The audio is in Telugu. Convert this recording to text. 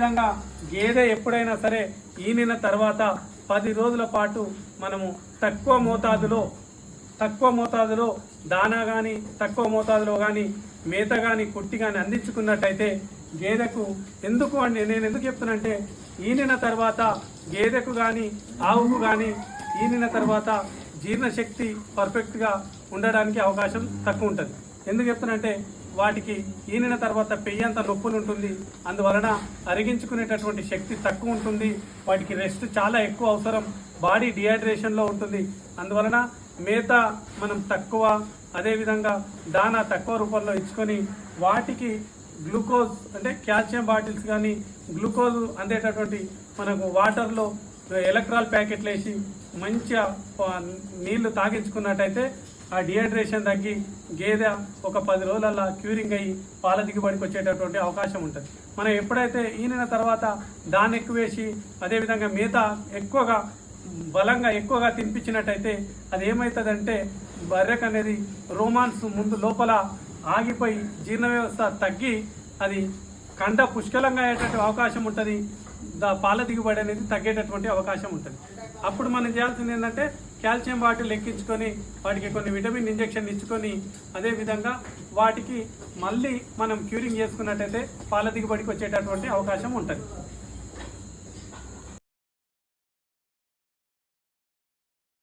అదేవిధంగా గేదె ఎప్పుడైనా సరే ఈనిన తర్వాత పది రోజుల పాటు మనము తక్కువ మోతాదులో తక్కువ మోతాదులో దానా కానీ తక్కువ మోతాదులో కానీ మేత కానీ కుట్టి కానీ అందించుకున్నట్టయితే గేదెకు ఎందుకు అండి? నేను ఎందుకు చెప్తున్నానంటే ఈనిన తర్వాత గేదెకు కానీ ఆవుకు కానీ ఈనిన తర్వాత జీర్ణశక్తి పర్ఫెక్ట్గా ఉండడానికి అవకాశం తక్కువ ఉంటుంది. ఎందుకు చెప్తున్నానంటే వాటికి ఈనిన తర్వాత పెయ్యంత నొప్పులు ఉంటుంది. అందువలన అరిగించుకునేటటువంటి శక్తి తక్కువ ఉంటుంది. వాటికి రెస్ట్ చాలా ఎక్కువ అవసరం. బాడీ డిహైడ్రేషన్లో ఉంటుంది. అందువలన మేత మనం తక్కువ అదేవిధంగా దానా తక్కువ రూపంలో ఇచ్చుకొని వాటికి గ్లూకోజ్ అంటే కాల్షియం బాటిల్స్ కానీ గ్లూకోజ్ అందేటటువంటి మనకు వాటర్లో ఎలక్ట్రాల్ ప్యాకెట్లు వేసి మంచిగా నీళ్ళు తాగించుకున్నట్టయితే ఆ డిహైడ్రేషన్ తగ్గి గేదె ఒక పది రోజులల్లా క్యూరింగ్ అయ్యి పాల దిగుబడికి వచ్చేటటువంటి అవకాశం ఉంటుంది. మనం ఎప్పుడైతే ఈనిన తర్వాత దాన్ని ఎక్కువ వేసి అదేవిధంగా మిగతా ఎక్కువగా బలంగా ఎక్కువగా తినిపించినట్టయితే అది ఏమవుతుందంటే బర్రెక్ అనేది రోమాన్స్ ముందు లోపల ఆగిపోయి జీర్ణ వ్యవస్థ తగ్గి అది కండ పుష్కలంగా అయ్యేటటువంటి అవకాశం ఉంటుంది. దా పాల దిగుబడి అనేది తగ్గేటటువంటి అవకాశం ఉంటుంది. అప్పుడు మనం చేయాల్సింది ఏంటంటే కాల్షియం బాటిల్ ఎక్కించుకొని వాటికి కొన్ని విటమిన్ ఇంజెక్షన్ ఇచ్చుకొని అదేవిధంగా వాటికి మళ్ళీ మనం క్యూరింగ్ చేసుకున్నట్టయితే పాల దిగుబడికి వచ్చేటటువంటి అవకాశం ఉంటుంది.